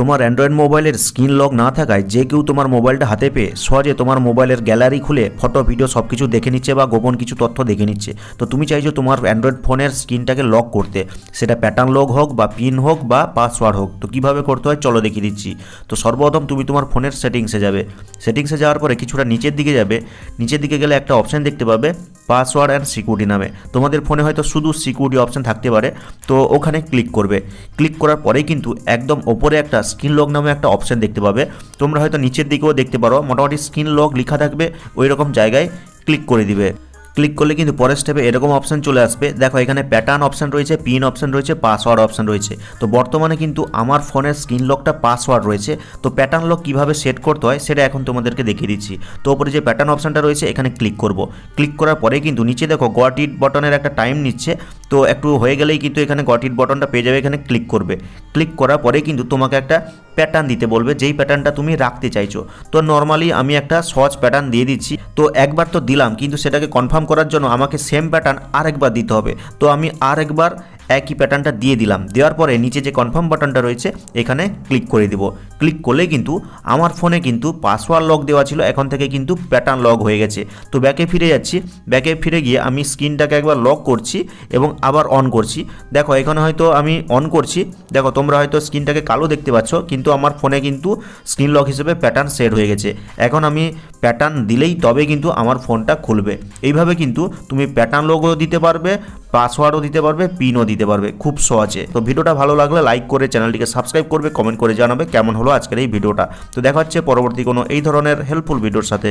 তোমার অ্যান্ড্রয়েড মোবাইলের screen lock না থাকায় যে কেউ তোমার মোবাইলটা হাতে পেয়ে সহজে তোমার মোবাইলের গ্যালারি খুলে ফটো, ভিডিও সব কিছু দেখে নিচ্ছে বা গোপন কিছু তথ্য দেখে নিচ্ছে। তো তুমি চাইছো তোমার অ্যান্ড্রয়েড ফোনের স্ক্রিনটাকে লক করতে। সেটা প্যাটার্ন লক হোক বা পিন হোক বা পাসওয়ার্ড হোক। তো কীভাবে করতে হয় চলো দেখিয়ে দিচ্ছি। তো সর্বপ্রথম তুমি তোমার ফোনের সেটিংসে যাবে। সেটিংসে যাওয়ার পরে কিছুটা নিচের দিকে যাবে। নিচের দিকে গেলে একটা অপশান দেখতে পাবে পাসওয়ার্ড অ্যান্ড সিকিউরিটি নামে। তোমাদের ফোনে হয়তো শুধু সিকিউরিটি অপশান থাকতে পারে। তো ওখানে ক্লিক করবে। ক্লিক করার পরেই কিন্তু একদম ওপরে একটা স্ক্রিন লক নামে একটা অপশান দেখতে পাবে। তোমরা হয়তো নিচের দিকেও দেখতে পারো। মোটামুটি স্ক্রিন লক লেখা থাকবে ওই রকম জায়গায় ক্লিক করে দিবে। ক্লিক করলে কিন্তু পরের স্টেপে এরকম অপশান চলে আসবে। দেখো, এখানে প্যাটার্ন অপশান রয়েছে পিন অপশান রয়েছে পাসওয়ার্ড অপশান রয়েছে। তো বর্তমানে কিন্তু আমার ফোনের স্ক্রিন লকটা পাসওয়ার্ড রয়েছে। তো প্যাটার্ন লক কীভাবে সেট করতে হয়, সেটা এখন তোমাদেরকে দেখিয়ে দিচ্ছি। তো ওপরে যে প্যাটার্ন অপশানটা রয়েছে, এখানে ক্লিক করব। ক্লিক করার পরে কিন্তু নিচে দেখো গট ইট বটনের একটা টাইম নিচ্ছে। তো একটু হয়ে গেলেই কিন্তু এখানে গটিট বটনটা পেয়ে যাবে, এখানে ক্লিক করবে। ক্লিক করার পরে কিন্তু তোমাকে একটা প্যাটার্ন দিতে বলবে, যেই প্যাটার্নটা তুমি রাখতে চাইছো। তো নর্মালি আমি একটা সহজ প্যাটার্ন দিয়ে দিচ্ছি। তো একবার তো দিলাম, কিন্তু সেটাকে কনফার্ম করার জন্য আমাকে সেম প্যাটার্ন আরেকবার দিতে হবে। তো আমি আরেকবার একই প্যাটার্নটা দিয়ে দিলাম। দেওয়ার পরে নিচে যে কনফার্ম বাটনটা রয়েছে, এখানে ক্লিক করে দিব। ক্লিক করলে কিন্তু আমার ফোনে কিন্তু পাসওয়ার্ড লক দেওয়া ছিল, এখন থেকে কিন্তু প্যাটার্ন লক হয়ে গেছে। তো ব্যাকে ফিরে যাচ্ছি। ব্যাকে ফিরে গিয়ে আমি স্ক্রিনটাকে একবার লক করছি এবং আবার অন করছি। দেখো, এখানে হয়তো আমি অন করছি। দেখো, তোমরা হয়তো স্ক্রিনটাকে কালো দেখতে পাচ্ছ, কিন্তু আমার ফোনে কিন্তু স্ক্রিন লক হিসেবে প্যাটার্ন সেট হয়ে গেছে। এখন আমি প্যাটার্ন দিলেই তবে কিন্তু আমার ফোনটা খুলবে। এইভাবে কিন্তু তুমি প্যাটার্ন লকও দিতে পারবে পাসওয়ার্ডও দিতে পারবে, পিনও দিতে পারবে খুব সহজে। তো ভিডিওটা ভালো লাগলে লাইক করে চ্যানেলটিকে সাবস্ক্রাইব করবে, কমেন্ট করে জানাবে কেমন হলো আজকের এই ভিডিওটা। তো দেখা হচ্ছে পরবর্তী কোনো এই ধরনের হেল্পফুল ভিডিওর সাথে।